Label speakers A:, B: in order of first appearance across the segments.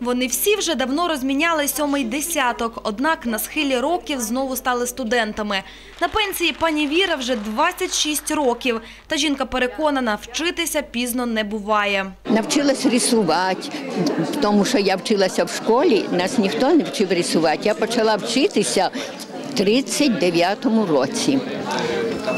A: Вони всі вже давно розміняли сьомий десяток, однак на схилі років знову стали студентами. На пенсії пані Віра вже 26 років. Та жінка переконана, вчитися пізно не буває.
B: Навчилась рисувати, тому що я вчилася в школі, нас ніхто не вчив рисувати. Я почала вчитися в 39-му році,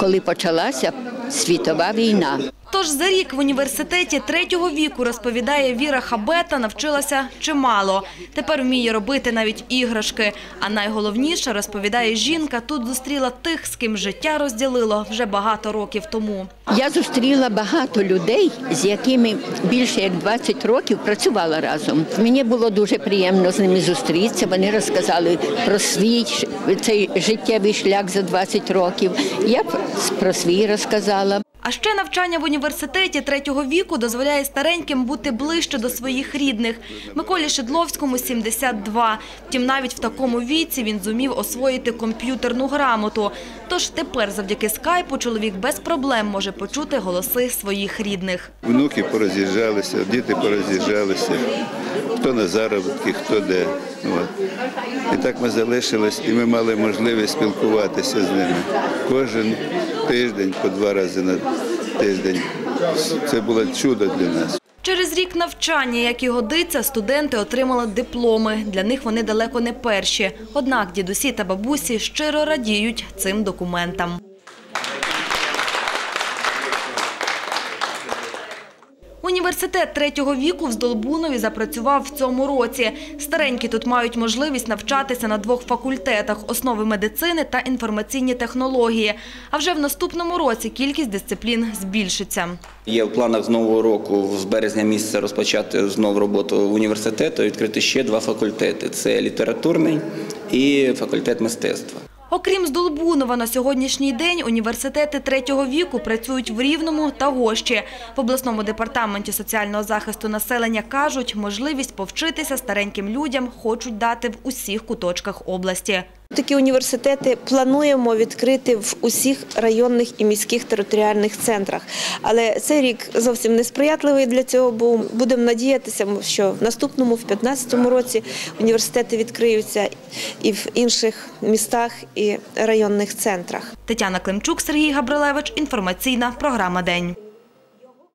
B: коли почалася світова війна.
A: Тож за рік в університеті третього віку, розповідає Віра Хабета, навчилася чимало. Тепер вміє робити навіть іграшки. А найголовніше, розповідає жінка, тут зустріла тих, з ким життя розділило вже багато років тому.
B: Я зустріла багато людей, з якими більше як 20 років працювала разом. Мені було дуже приємно з ними зустрітися. Вони розказали про свій цей життєвий шлях за 20 років. Я про свій розказала.
A: А ще навчання в університеті третього віку дозволяє стареньким бути ближче до своїх рідних. Миколі Шедловському 72. Втім, навіть в такому віці він зумів освоїти комп'ютерну грамоту. Тож тепер завдяки скайпу чоловік без проблем може почути голоси своїх рідних.
C: Внуки пороз'їжджалися, діти пороз'їжджалися, хто на заробітки, хто де. І так ми залишились, і ми мали можливість спілкуватися з ними кожен тиждень, по два рази на тиждень. Це було чудо для нас.
A: Через рік навчання, як і годиться, студенти отримали дипломи. Для них вони далеко не перші. Однак дідусі та бабусі щиро радіють цим документам. Університет третього віку в Здолбунові запрацював в цьому році. Старенькі тут мають можливість навчатися на двох факультетах – основи медицини та інформаційні технології. А вже в наступному році кількість дисциплін збільшиться.
D: Є в планах з нового року з березня місяця розпочати знову роботу університету, відкрити ще два факультети: це літературний і факультет мистецтва.
A: Окрім Здолбунова, на сьогоднішній день університети третього віку працюють в Рівному та Гощі. В обласному департаменті соціального захисту населення кажуть, можливість повчитися стареньким людям хочуть дати в усіх куточках області.
E: Такі університети плануємо відкрити в усіх районних і міських територіальних центрах. Але цей рік зовсім не сприятливий для цього був. Будемо надіятися, що в наступному, в 2015 році, університети відкриються і в інших містах і районних центрах.
A: Тетяна Климчук, Сергій Габрилевич. Інформаційна програма «День».